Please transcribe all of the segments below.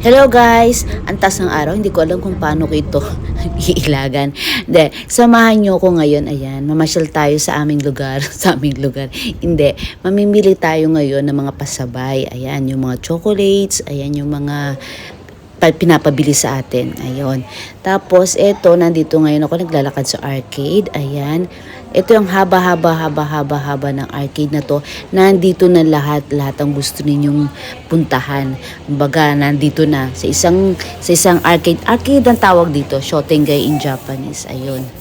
Hello guys! Antas ng araw, hindi ko alam kung paano ko ito iilagan. Hindi, samahan nyo ko ngayon, ayan, mamasyal tayo sa aming lugar, sa aming lugar. Hindi, mamimili tayo ngayon ng mga pasabay. Ayan, yung mga chocolates, ayan yung mga pinapabili sa atin. Ayun. Tapos, eto, nandito ngayon ako naglalakad sa arcade. Ayan. Ito yung haba-haba, haba-haba, haba ng arcade na to. Nandito na lahat, lahat ang gusto ninyong puntahan. Kumbaga, nandito na sa isang sa isang arcade. Arcade ang tawag dito, Shotengay in Japanese. Ayun.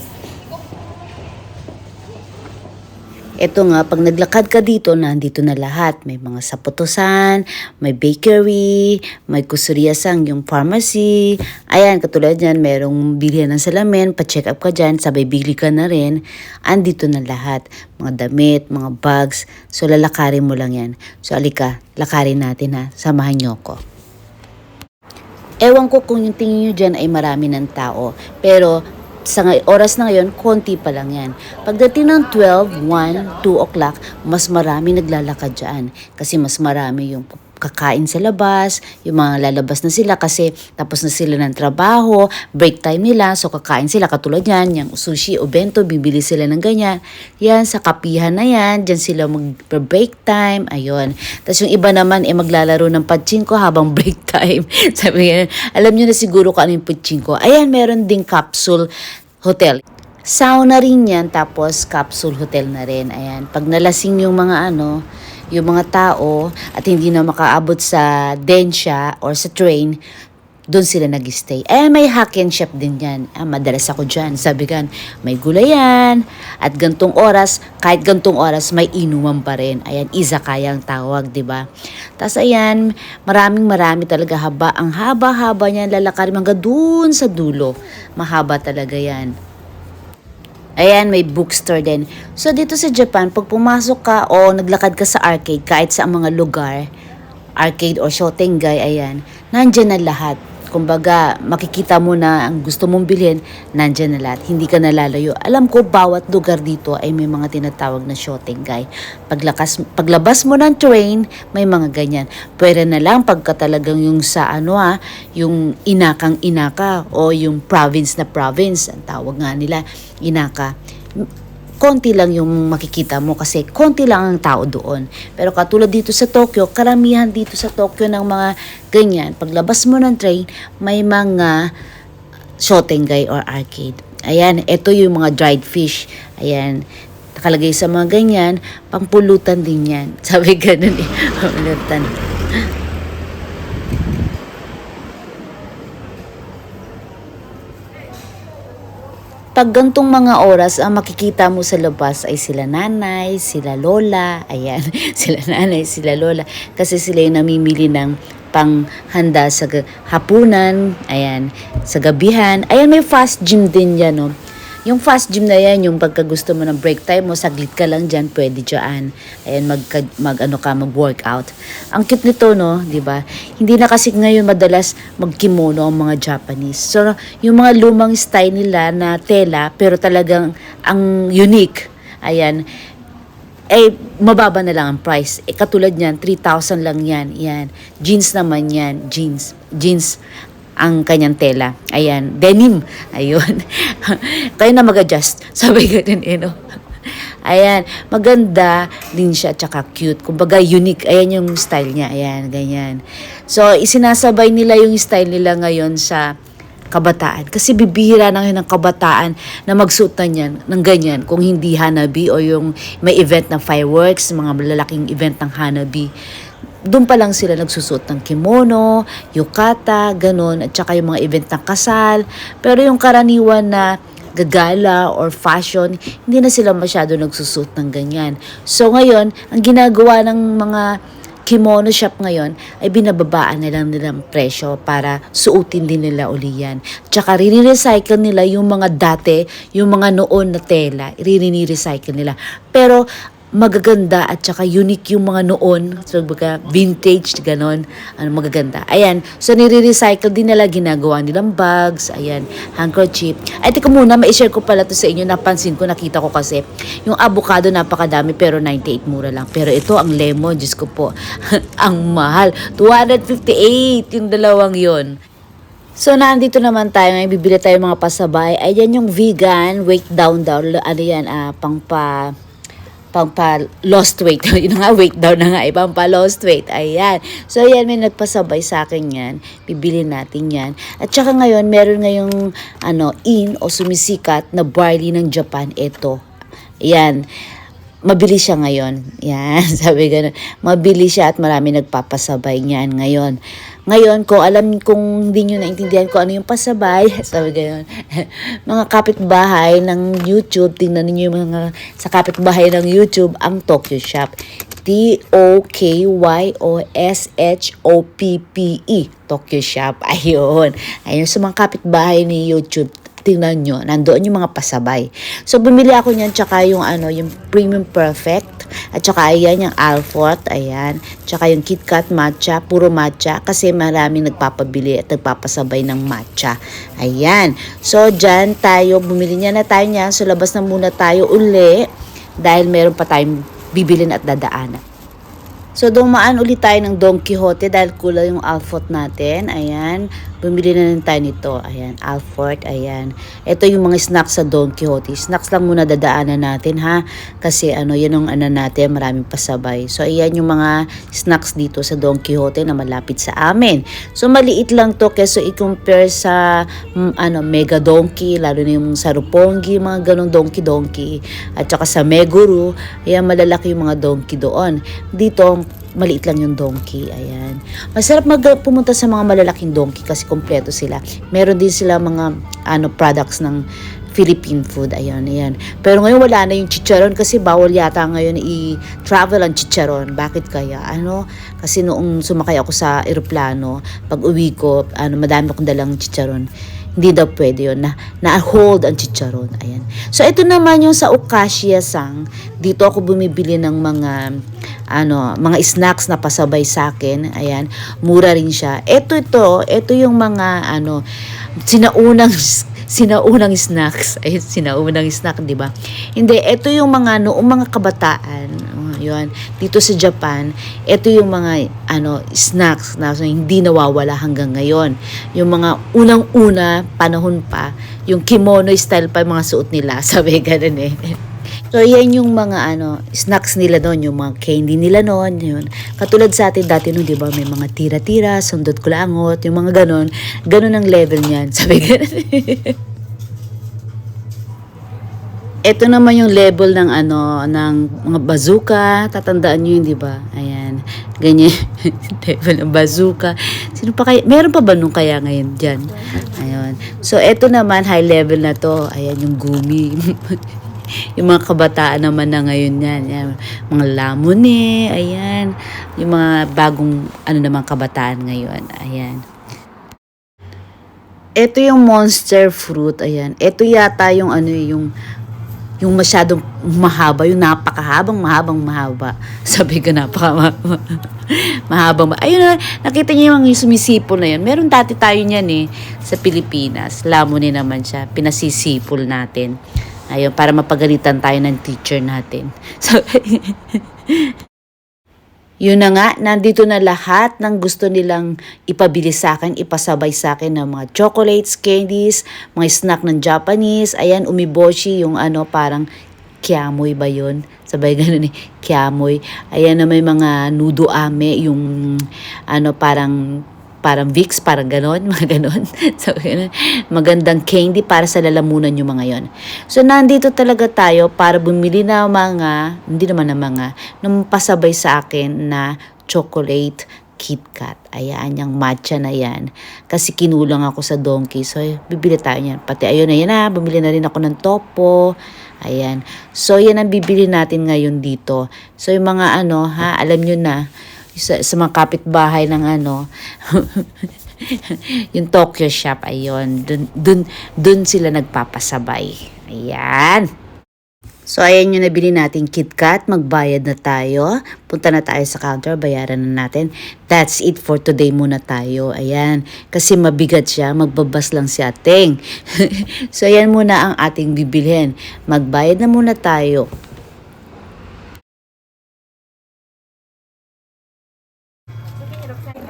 Ito nga, pag naglakad ka dito, nandito na lahat. May mga saputusan, may bakery, may kusuriasang yung pharmacy. Ayan, katulad yan, merong bilhin ng salamin, pa-check up ka dyan, sabay bili ka na rin. Andito na lahat. Mga damit, mga bags. So, lalakarin mo lang yan. So, alika, lakarin natin ha. Samahan niyo ko. Ewan ko kung yung tingin nyo dyan ay marami ng tao. Pero sa oras na ngayon, konti pa lang yan. Pagdating ng 12, 1, 2 o'clock, mas marami naglalakad dyan. Kasi mas marami yung kakain sa labas, yung mga lalabas na sila kasi tapos na sila ng trabaho, break time nila, so kakain sila katulad yan, yung sushi o bento, bibili sila ng ganyan. Yan, sa kapihan na yan, dyan sila mag-break time, ayun. Tapos yung iba naman, eh maglalaro ng pachinko habang break time. Sabi nga, alam nyo na siguro kung ano yung pachinko. Ayan, meron ding capsule hotel. Sauna rin yan, tapos capsule hotel na rin. Ayan, pag nalasing yung mga ano, yung mga tao at hindi na makaabot sa densya or sa train, doon sila nag-stay. Eh, may hack and chef din yan. Ah, madalas ako dyan. Sabi kan, may gulayan. At gantong oras, kahit gantong oras, may inuman pa rin. Ayan, izakaya ang tawag, di ba? Tapos ayan, maraming marami talaga haba. Ang haba-haba niyan, lalakarin hanggang doon sa dulo. Mahaba talaga yan. Ayan, may bookstore din. So, dito sa Japan, pag pumasok ka o naglakad ka sa arcade, kahit sa mga lugar, arcade o shotengay, ayan, nandyan na lahat. Kumbaga, makikita mo na ang gusto mong bilhin, nandyan na lahat. Hindi ka nalalayo. Alam ko, bawat lugar dito ay may mga tinatawag na shotengay. Paglakas, paglabas mo ng train, may mga ganyan. Pwede na lang pagka talagang yung sa ano ha, yung inakang inaka o yung province na province, ang tawag nga nila, inaka konti lang yung makikita mo kasi konti lang ang tao doon. Pero katulad dito sa Tokyo, karamihan dito sa Tokyo ng mga ganyan. Paglabas mo ng train, may mga shotengay or arcade. Ayan, ito yung mga dried fish. Ayan, nakalagay sa mga ganyan, pampulutan din yan. Sabi ganun eh, pampulutan. Pag gantong mga oras, ang makikita mo sa labas ay sila nanay, sila lola, ayan, sila nanay, sila lola, kasi sila yung namimili ng panghanda sa hapunan, ayan, sa gabihan. Ayan, may fast gym din yan, no? Yung fast gym na yan, yung pagka gusto mo ng break time mo, saglit ka lang dyan, pwede dyan. Ayan, mag, mag ano ka, mag-workout. Ang cute nito, no, ba? Hindi na kasi ngayon madalas magkimono ang mga Japanese. So, yung mga lumang style nila na tela, pero talagang ang unique. Ayan, eh, mababa na lang ang price. Eh, katulad niyan, 3,000 lang yan. Yan. Jeans naman yan. Jeans. Jeans ang kanyang tela. Ayan. Denim. Ayun. Kayo na mag-adjust. Sabi ganun eh, no? Ayan. Maganda din siya, tsaka cute. Kumbaga, unique. Ayan yung style niya. Ayan, ganyan. So, isinasabay nila yung style nila ngayon sa kabataan. Kasi bibihira na ngayon ng kabataan na magsuot na yan, ng ganyan. Kung hindi hanabi o yung may event ng fireworks, mga malalaking event ng hanabi. Doon pa lang sila nagsusuot ng kimono, yukata, ganun, at saka yung mga event ng kasal. Pero yung karaniwan na gagala or fashion, hindi na sila masyado nagsusuot ng ganyan. So ngayon, ang ginagawa ng mga kimono shop ngayon ay binababaan na lang nilang presyo para suotin din nila uli yan. Tsaka rini-recycle nila yung mga dati, yung mga noon na tela, rini-recycle nila. Pero magaganda at saka unique yung mga noon. So, baga, vintage, ganon. Ano, magaganda. Ayan. So, nire-recycle din nila. Ginagawa nilang bags. Ayan. Handkerchief. Ay, teka muna. Ma-share ko pala to sa inyo. Napansin ko, nakita ko kasi. Yung avocado, napakadami. Pero 98 mura lang. Pero ito, ang lemon. Diyos ko po. ang mahal. 258 yung dalawang yon. So, nandito naman tayo ngayon, bibili tayo mga pasabay. Ayan yung vegan, weight down daw. Ano yan, ah, pang pa, pang pa lost weight. Yun nga, weight down na nga, eh, pang pa lost weight. Ayan. So, ayan, may nagpasabay sa akin yan. Bibili natin yan. At saka ngayon, meron ngayong, ano, in o sumisikat na barley ng Japan. Ito. Ayan mabilis siya ngayon. Yan, sabi ganun. Mabilis siya at marami nagpapasabay niyan ngayon. Ngayon, kung alam kung hindi nyo naintindihan kung ano yung pasabay, sabi ganun, mga kapitbahay ng YouTube, tingnan niyo yung mga sa kapitbahay ng YouTube, ang Tokyo Shop. T-O-K-Y-O-S-H-O-P-P-E. Tokyo Shop. Ayun. Ayun sa mga kapitbahay ni YouTube tingnan nyo, nandoon yung mga pasabay. So, bumili ako niyan, tsaka yung ano, yung Premium Perfect, at tsaka ayan yung Alfort, ayan, tsaka yung KitKat Matcha, puro matcha, kasi maraming nagpapabili at nagpapasabay ng matcha. Ayan. So, dyan tayo, bumili niya na tayo niyan, so labas na muna tayo uli, dahil meron pa tayong bibilin at dadaanan. So, dumaan ulit tayo ng Don Quixote dahil kulang yung Alfort natin. Ayan. Bumili na rin tayo nito. Ayan. Alfort. Ayan. Ito yung mga snacks sa Don Quixote. Snacks lang muna dadaanan natin ha. Kasi ano, yan ang ano natin. Maraming pasabay. So, ayan yung mga snacks dito sa Don Quixote na malapit sa amin. So, maliit lang to keso i-compare sa mm, ano, Mega Donkey. Lalo na yung sa Rupongi. Mga ganong Donkey Donkey. At saka sa Meguru. Ayan, malalaki yung mga donkey doon. Dito, maliit lang yung donkey. Ayan. Masarap mag pumunta sa mga malalaking donkey kasi kompleto sila. Meron din sila mga ano products ng Philippine food. Ayan, ayan. Pero ngayon wala na yung chicharon kasi bawal yata ngayon i-travel ang chicharon. Bakit kaya? Ano? Kasi noong sumakay ako sa eroplano, pag uwi ko, ano, madami akong dalang chicharon hindi daw pwede yun na na-hold ang chicharon. Ayan. So, ito naman yung sa Okasya Sang. Dito ako bumibili ng mga ano, mga snacks na pasabay sa akin. Ayan. Mura rin siya. Ito, ito. Ito yung mga ano, sinaunang sinaunang snacks. Ay, sinaunang snack, di ba? Hindi, ito yung mga noong mga kabataan. Yun. Dito sa Japan, ito yung mga ano snacks na so, hindi nawawala hanggang ngayon. Yung mga unang-una panahon pa, yung kimono style pa yung mga suot nila. Sabi ganun eh. So, yan yung mga ano, snacks nila doon, yung mga candy nila noon, yun. Katulad sa atin dati noon, di ba, may mga tira-tira, sundot kulangot, yung mga ganon. Ganon ang level niyan. Sabi ganon. Ito naman yung level ng ano, ng mga bazooka. Tatandaan nyo yun, di ba? Ayan. Ganyan. level ng bazooka. Sino pa kaya? Meron pa ba nung kaya ngayon dyan? Ayun. So, ito naman, high level na to. Ayan, yung gumi. yung mga kabataan naman na ngayon yan. yan. Mga lamune, ayan. Yung mga bagong, ano naman, kabataan ngayon. Ayan. Ito yung monster fruit, ayan. Ito yata yung ano yung yung masyadong mahaba, yung napakahabang mahabang mahaba. Sabi ko napaka mahabang. Ayun na, nakita niyo yung sumisipol na yun. Meron dati tayo niyan eh, sa Pilipinas. Lamuni naman siya. Pinasisipol natin. Ayun, para mapagalitan tayo ng teacher natin. So, yun na nga, nandito na lahat ng gusto nilang ipabili sa akin, ipasabay sa akin ng mga chocolates, candies, mga snack ng Japanese. Ayan, umiboshi yung ano, parang kiamoy ba yun? Sabay ganun eh, kiamoy. Ayan na may mga nudo ame, yung ano, parang parang Vicks, parang ganon, mga ganon. so, ganon. magandang candy para sa lalamunan yung mga yon. So, nandito talaga tayo para bumili na mga, hindi naman na mga, nung pasabay sa akin na chocolate KitKat. Ayan, yung matcha na yan. Kasi kinulang ako sa donkey. So, bibili tayo yan. Pati ayun na yan na, bumili na rin ako ng topo. Ayan. So, yan ang bibili natin ngayon dito. So, yung mga ano, ha, alam nyo na, sa, sa mga kapitbahay ng ano, yung Tokyo shop, ayun, dun, dun, dun sila nagpapasabay. Ayan. So, ayan yung nabili natin KitKat. Magbayad na tayo. Punta na tayo sa counter. Bayaran na natin. That's it for today muna tayo. Ayan. Kasi mabigat siya. Magbabas lang si ating. so, ayan muna ang ating bibilhin. Magbayad na muna tayo.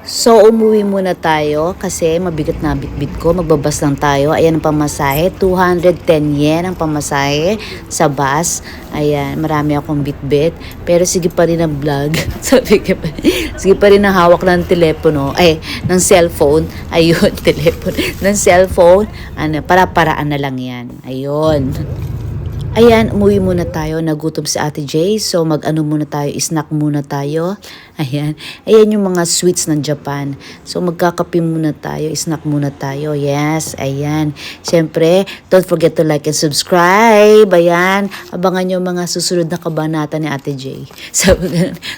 So, umuwi muna tayo kasi mabigat na bitbit ko. Magbabas lang tayo. Ayan ang pamasahe. 210 yen ang pamasahe sa bus. Ayan, marami akong bitbit. Pero sige pa rin ang vlog. Sabi ko pa. Sige pa rin ang hawak ng telepono. Ay, ng cellphone. Ayun, telepono. Ng cellphone. Ano, para-paraan na lang yan. Ayun. Ayan, umuwi muna tayo. Nagutom si Ate Jay. So, mag-ano muna tayo, snack muna tayo. Ayan. Ayan yung mga sweets ng Japan. So, magkakape muna tayo, snack muna tayo. Yes, ayan. Siyempre, don't forget to like and subscribe. Ayan. Abangan nyo mga susunod na kabanata ni Ate Jay. So,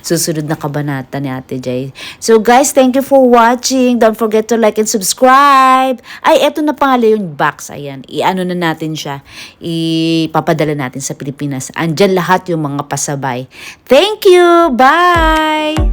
susunod na kabanata ni Ate Jay. So, guys, thank you for watching. Don't forget to like and subscribe. Ay, eto na pala yung box. Ayan. I-ano na natin siya. Ipapadala natin sa Pilipinas. Andyan lahat yung mga pasabay. Thank you! Bye!